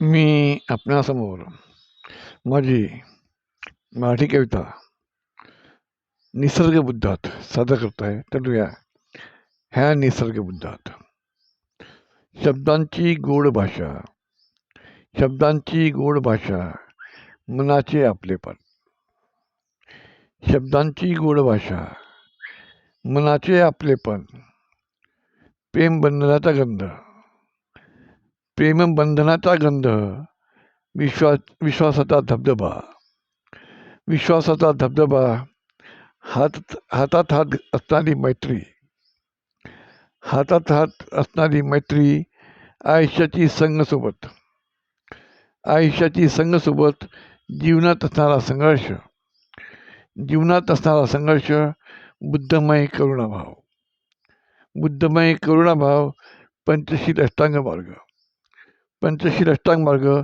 मी आपणासमोर माझी मराठी कविता निसर्ग बुद्धात सादर करत आहे. तर ह्या निसर्ग बुद्धात. शब्दांची गोड भाषा शब्दांची गोड भाषा मनाचे आपलेपण शब्दांची गोड भाषा मनाचे आपलेपण प्रेम बंधनाचा गंध प्रेमबंधनाचा गंध विश्वास विश्वासाचा धबधबा. विश्वासाचा धबधबा हात हातात हात असणारी मैत्री. हातात हात असणारी मैत्री आयुष्याची संघसोबत आयुष्याची संघसोबत जीवनात असणारा संघर्ष. जीवनात असणारा संघर्ष बुद्धमय करुणाभाव. बुद्धमय करुणाभाव पंचशील अष्टांग मार्ग पंचशील अष्टांग मार्ग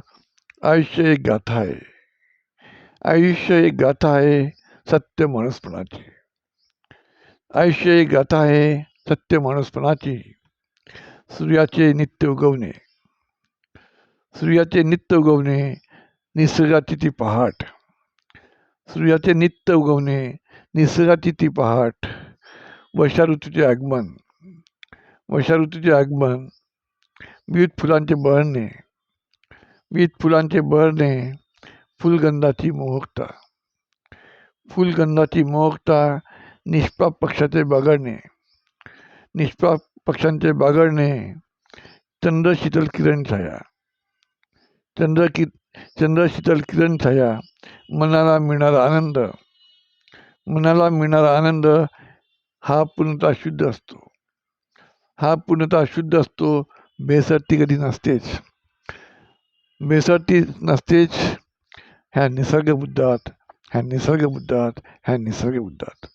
आयुष्य एक गाथा आहे. आयुष्य एक गाथा आहे सत्य माणूसपणाची. आयुष्य एक गाथा आहे सत्य माणूसपणाची. सूर्याचे नित्य उगवणे. सूर्याचे नित्य उगवणे निसर्गाची ती पहाट. सूर्याचे नित्य उगवणे निसर्गाची ती पहाट. वर्षा ऋतूचे आगमन. वर्षा ऋतूचे आगमन विविध फुलांचे बहरणे विविध फुलांचे बहरणे फुलगंधाची मोहकता फुलगंधाची मोहकता निष्पाप पक्षाचे बागडणे निष्पाप पक्षांचे बागडणे चंद्र शीतल किरण छाया. चंद्र कि चंद्र शीतल किरण छाया मनाला मिळणारा आनंद. मनाला मिळणारा आनंद हा पूर्णतः शुद्ध असतो. हा पूर्णतः शुद्ध असतो बेसरती कधी नसतेच. बेसरती नसतेच ह्या निसर्ग बुद्धात ह्या निसर्ग बुद्धात ह्या निसर्ग बुद्धात